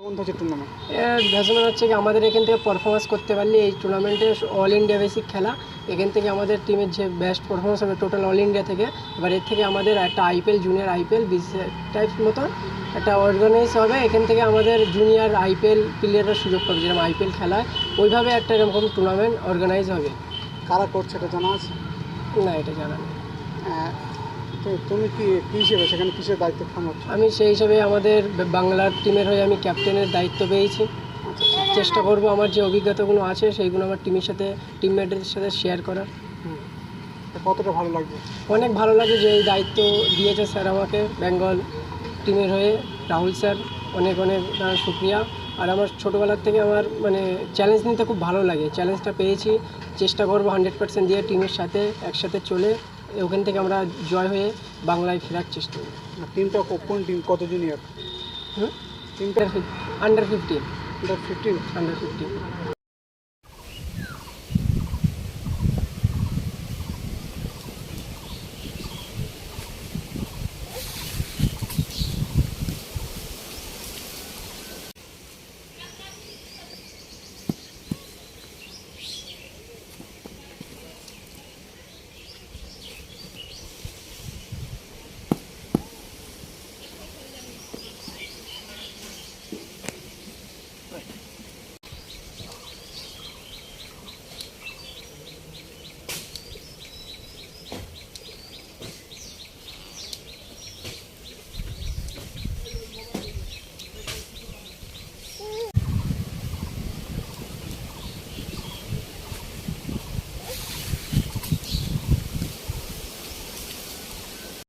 হচ্ছে এর ভেসমেন্ট হচ্ছে কি আমাদের এখান থেকে পারফরমেন্স করতে পারলে এই টুর্নামেন্টে অল ইন্ডিয়া বেসিক খেলা এখান থেকে আমাদের টিমের যে বেস্ট পারফরমেন্স হবে টোটাল অল ইন্ডিয়া থেকে এবার এর থেকে আমাদের একটা IPL junior IPL BCS type মতো একটা অর্গানাইজ হবে এখান থেকে আমাদের জুনিয়র আইপিএল প্লেয়াররা সুযোগ পাবে যেরকম আইপিএল খেলায় ওইভাবে একটা এরকম টুর্নামেন্ট অর্গানাইজ হবে। কারা করছে এটা জানা আছে? না এটা জানা নেই। তো তুমি কি কি হিসেবে সেখানে কিসের দায়িত্ব আমি সেই হিসাবে আমাদের বাংলার টিমের হয়ে আমি ক্যাপ্টেনের দায়িত্ব পেয়েছি। চেষ্টা করব আমার যে অভিজ্ঞতাগুলো আছে সেইগুলো আমার টিমের সাথে টিমমেটদের সাথে শেয়ার করার। কতটা ভালো লাগবে অনেক ভালো লাগে যে এই দায়িত্ব দিয়েছে স্যার আমাকে বেঙ্গল টিমের হয়ে রাহুল স্যার অনেক অনেক শুক্রিয়া। আর আমার ছোটোবেলার থেকে আমার মানে চ্যালেঞ্জ নিতে খুব ভালো লাগে। চ্যালেঞ্জটা পেয়েছি। চেষ্টা করব হান্ড্রেড পার্সেন্ট দিয়ে টিমের সাথে একসাথে চলে ওখান থেকে আমরা জয় হয়ে বাংলায় ফেরার চেষ্টা করি। টিমটা কোন টিম কত জুনিয়র হুম? টিমটা under fifteen under fifteen under fifteen